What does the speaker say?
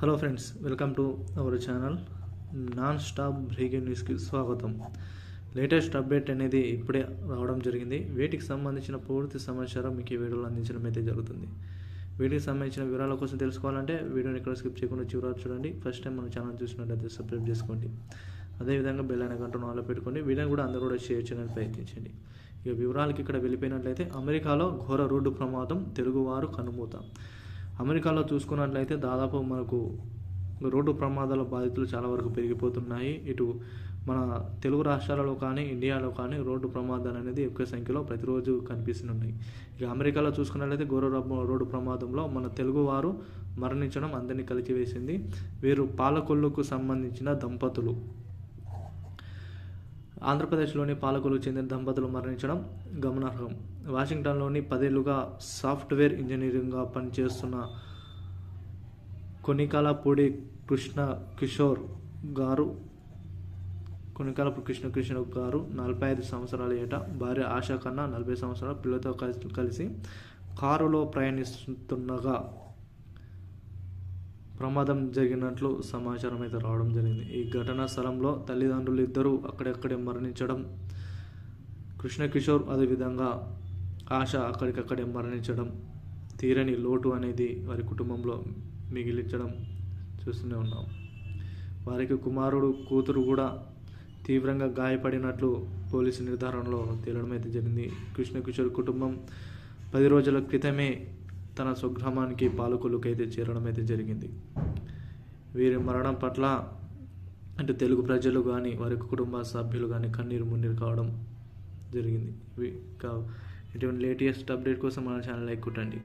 Hello friends welcome to our channel non stop breaking న్యూస్కి స్వాగతం. Latest update అనేది ఇప్పుడే రావడం జరిగింది. వీటికి సంబంధించిన పూర్తి సమాచారం మీకు ఈ వీడియోలో అందించడం అయితే జరుగుతుంది. వీటికి సంబంధించిన వివరాల కోసం తెలుసుకోవాలంటే వీడియోని ఇక్కడ స్కిప్ చేయకుండా చివరి చూడండి. ఫస్ట్ టైం మన ఛానల్ చూసినట్లయితే సబ్స్క్రైబ్ చేసుకోండి. అదేవిధంగా బెల్ అనే గంటను ఆలో పెట్టుకోండి. వీడియోని కూడా అందరూ కూడా షేర్ చేయడానికి ప్రయత్నించండి. ఇక వివరాలకి ఇక్కడ వెళ్ళిపోయినట్లయితే అమెరికాలో ఘోర రోడ్డు ప్రమాదం తెలుగువారు కనుమూత. అమెరికాలో చూసుకున్నట్లయితే దాదాపు మనకు రోడ్డు ప్రమాదాల బాధితులు చాలా వరకు పెరిగిపోతున్నాయి. ఇటు మన తెలుగు రాష్ట్రాలలో కానీ ఇండియాలో కానీ రోడ్డు ప్రమాదాలు అనేది ఎక్కువ సంఖ్యలో ప్రతిరోజు కనిపిస్తున్నాయి ఇక అమెరికాలో చూసుకున్నట్లయితే ఘోర రోడ్డు ప్రమాదంలో మన తెలుగు వారు మరణించడం అందరినీ కలిచివేసింది. వీరు పాలకొల్లుకు సంబంధించిన దంపతులు. ఆంధ్రప్రదేశ్లోని పాలకులకు చెందిన దంపతులు మరణించడం గమనార్హం. వాషింగ్టన్లోని పదేళ్ళుగా సాఫ్ట్వేర్ ఇంజనీరింగ్గా పనిచేస్తున్న కొనికాలపూడి కృష్ణ కిషోర్ గారు కొనికాల కృష్ణ కృష్ణ గారు నలభై ఐదు సంవత్సరాల ఏట భార్య ఆశా కన్నా నలభై సంవత్సరాల పిల్లలతో కలిసి కారులో ప్రయాణిస్తుండగా ప్రమాదం జరిగినట్లు సమాచారం అయితే రావడం జరిగింది. ఈ ఘటనా స్థలంలో తల్లిదండ్రులు ఇద్దరూ అక్కడక్కడే మరణించడం కృష్ణకిషోర్ అదేవిధంగా ఆశ అక్కడికక్కడే మరణించడం తీరని లోటు అనేది వారి కుటుంబంలో మిగిలించడం చూస్తూనే ఉన్నాం. వారికి కుమారుడు కూతురు కూడా తీవ్రంగా గాయపడినట్లు పోలీసు నిర్ధారణలో తేలడం అయితే జరిగింది. కృష్ణకిషోర్ కుటుంబం పది రోజుల క్రితమే తన స్వగ్రామానికి పాలకులకైతే చేరడం అయితే జరిగింది. వీరి మరణం పట్ల అంటే తెలుగు ప్రజలు కానీ వారి కుటుంబ సభ్యులు కానీ కన్నీరు మున్నీరు కావడం జరిగింది. ఇటువంటి లేటెస్ట్ అప్డేట్ కోసం మన ఛానల్ ఎక్కుటండి